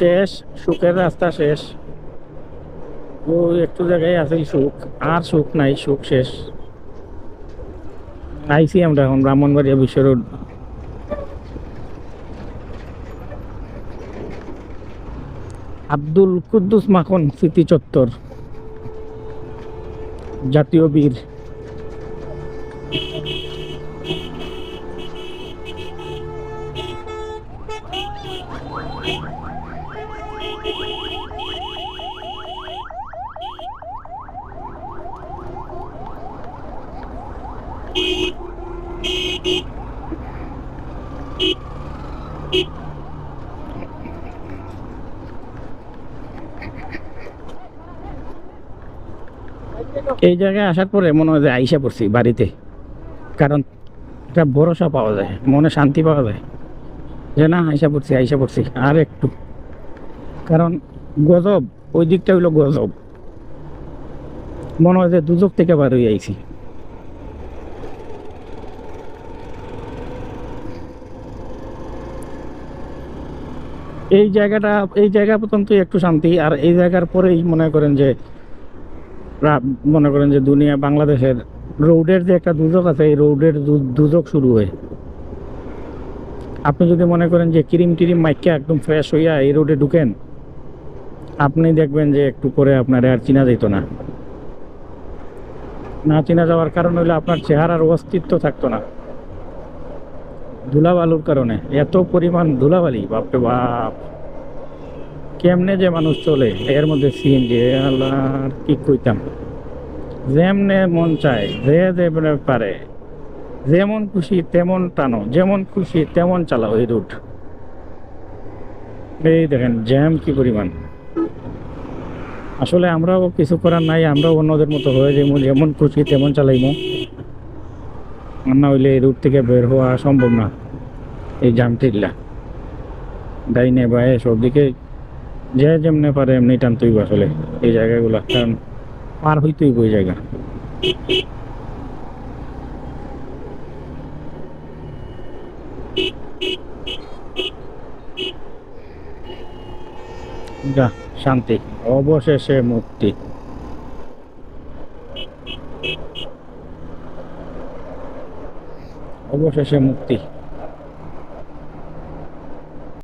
শেষ, সুখের রাস্তা শেষ। ও একটু জায়গায় আছে সুখ, আর সুখ নাই, সুখ শেষ। আইসি আমরা এখন ব্রাহ্মণবাড়িয়া বিশ্ব রোড। আব্দুল কুদ্দুস মাখন স্মৃতি চত্বর, জাতীয় বীর। এই জায়গায় আসার পরে মনে হয় যে আইসা পড়ছি বাড়িতে। কারণ একটা ভরসা পাওয়া যায়, মনে শান্তি পাওয়া যায়। যে না, আইসা পড়ছি আইসা পড়ছি, আর একটু। কারণ গজব, ওই দিকটা হইল গজব। মনে হয় যে দুজক থেকে বার হয়ে আইছি। এই জায়গাটা, এই জায়গা পর্যন্ত একটু শান্তি, আর এই জায়গার পরেই মনে করেন যে মনে করেন যে দুনিয়া, বাংলাদেশের রোডের যে একটা দুজক আছে, এই রোডের দু- দুর্যোগ শুরু হয়। আপনি যদি মনে করেন যে ক্রিম টিরিম মাইকে একদম ফ্রেশ হইয়া এই রোডে ঢুকেন আপনি দেখবেন যে একটু করে আপনার আর চিনা যেত না। না চিনা যাওয়ার কারণ হইলে আপনার চেহারার অস্তিত্ব থাকতো না। ধুলাবালুর কারণে। এত পরিমাণ ধুলাবালি, বাপরে বাপ। কেমনে যে মানুষ চলে। এর মধ্যে সিএনজি আল্লাহ কি কইতাম। যেমনে মন চায়, যে যেমনে পারে। যেমন খুশি তেমন টানো। যেমন খুশি তেমন চালাও, এই রুট। এই দেখেন, জ্যাম কি পরিমাণ। আসলে আমরাও কিছু করার নাই, আমরাও অন্যদের মতো হয়ে যেমন যেমন খুশি তেমন চালাইমো। না হইলে রুট থেকে বের হওয়া সম্ভব না, এই জাম টিল্লা ডাইনে বায়ে সব দিকে যে যেমনে পারে এমনি টানতেই আসলে, এই জায়গাগুলো, কারণ পার হইতেই ওই জায়গা। যা শান্তি অবশেষে মুক্তি অবশেষে মুক্তি